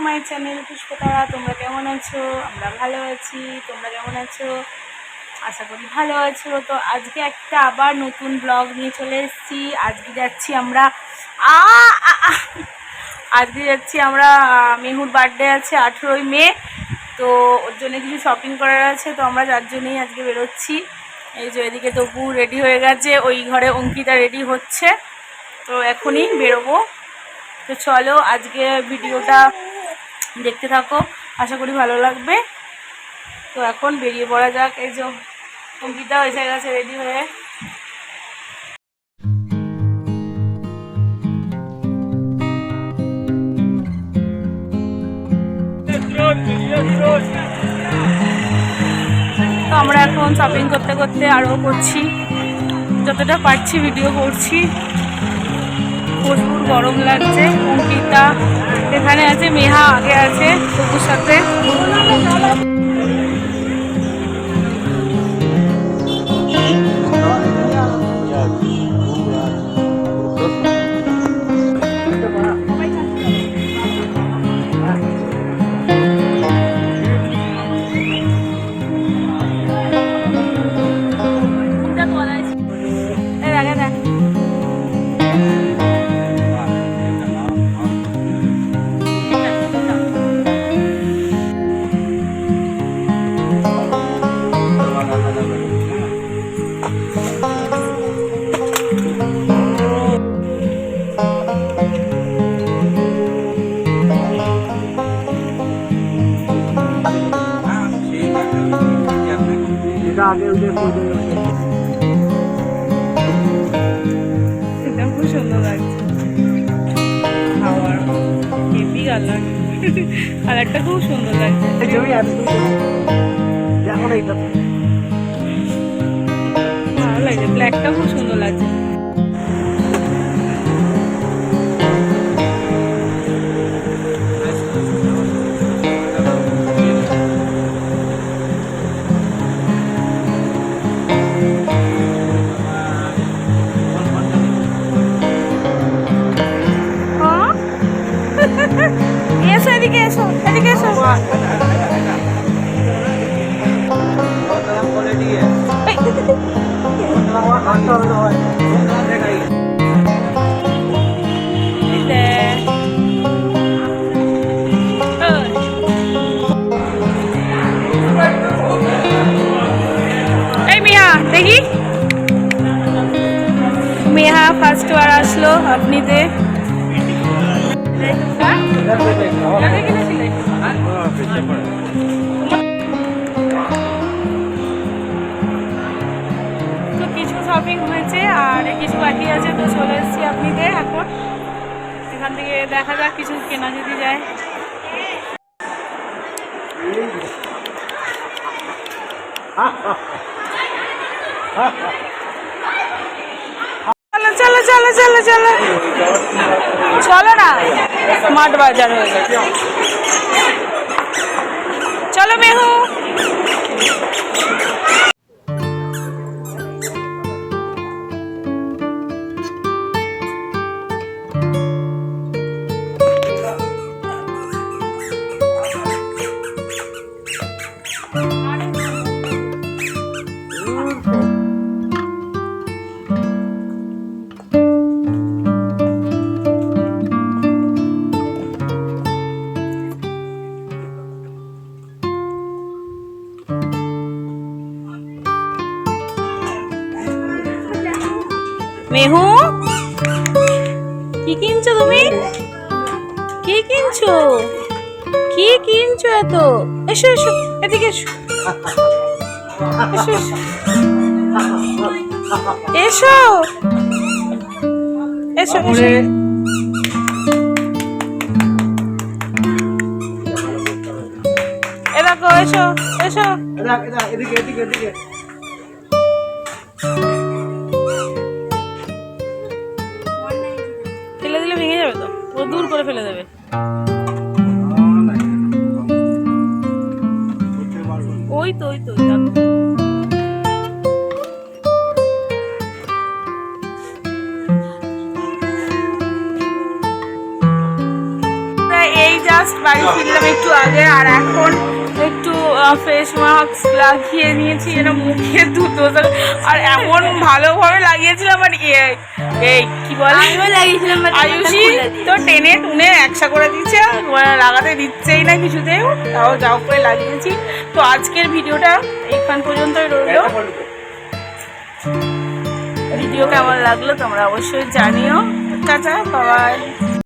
মাই channel Pushpatara তোমরা কেমন আছো? আমরা ভালো আছি। তোমরা কেমন আছো? আশা করি ভালো আছো। তো আজকে একটা আবার নতুন ব্লগ নিয়ে চলে এসেছি। আজকে যাচ্ছি আমরা আ। আজকে যাচ্ছি আমরা মেহুর বার্থডে আছে আঠেরোই মে। তো ওর জন্য কিছু শপিং করার আছে। তো আমরা যার জন্যই আজকে বেরোচ্ছি। এই যে এদিকে তবু রেডি হয়ে গেছে। ওই ঘরে অঙ্কিতা রেডি হচ্ছে। তো এখনই বেরোবো। তো চলো আজকে ভিডিওটা দেখতে থাকো। আশা করি ভালো লাগবে। তো এখন বেরিয়ে পড়া যাক। এই যে অঙ্কিতা এসে গেছে রেডি হয়ে। তো আমরা এখন শপিং করতে করতে আরও করছি। যতটা পারছি ভিডিও করছি। প্রচুর গরম লাগছে। অঙ্কিতা এখানে আছে মেহা আগে আছে। এটা খুব সুন্দর লাগছে খাওয়ার কালার কালারটা খুব সুন্দর লাগছে ভালো লাগছে ব্ল্যাকটা খুব সুন্দর লাগছে। এসো এদিকে এসো। দেখ। মেহা ফার্স্ট বার আসলো আপনিতে তো কিছু শপিং হয়েছে আর কিছু বাকি আছে, তো চলে এসেছি আপনিতে এখন। এখান থেকে দেখা যাক কিছু কেনা যদি যায়। চলো চলো চলো চলো চলো। চলো না। স্মার্ট বাজার হয়ে গেছে। মেহু? কি কিনছো তুমি? কি কিনছো? কি কিনছো এত? এসো এসো এদিকে এসো। এসো এসো। এসো। এসো এসো। এ দেখো এসো এসো। এদিকে এদিকে এদিকে। ফেলে দেবে। ওই তো ওই তো এই জাস্ট বাড়ি ফিরলাম একটু আগে আর এখন একটু ফেস মাস্ক লাগিয়ে নিয়েছি যেন মুখে দুটো আর এমন ভালোভাবে লাগিয়েছিলাম আর এ- এই কি বলে? লাগিয়েছিলাম আয়ুষি তো টেনে টুনে একসা করে দিচ্ছে মানে লাগাতে দিচ্ছেই না কিছুতেও তাও যাও করে লাগিয়েছি। তো আজকের ভিডিওটা এখান পর্যন্তই রইল। ভিডিও কেমন লাগল তোমরা অবশ্যই জানিও। টাটা বাবাই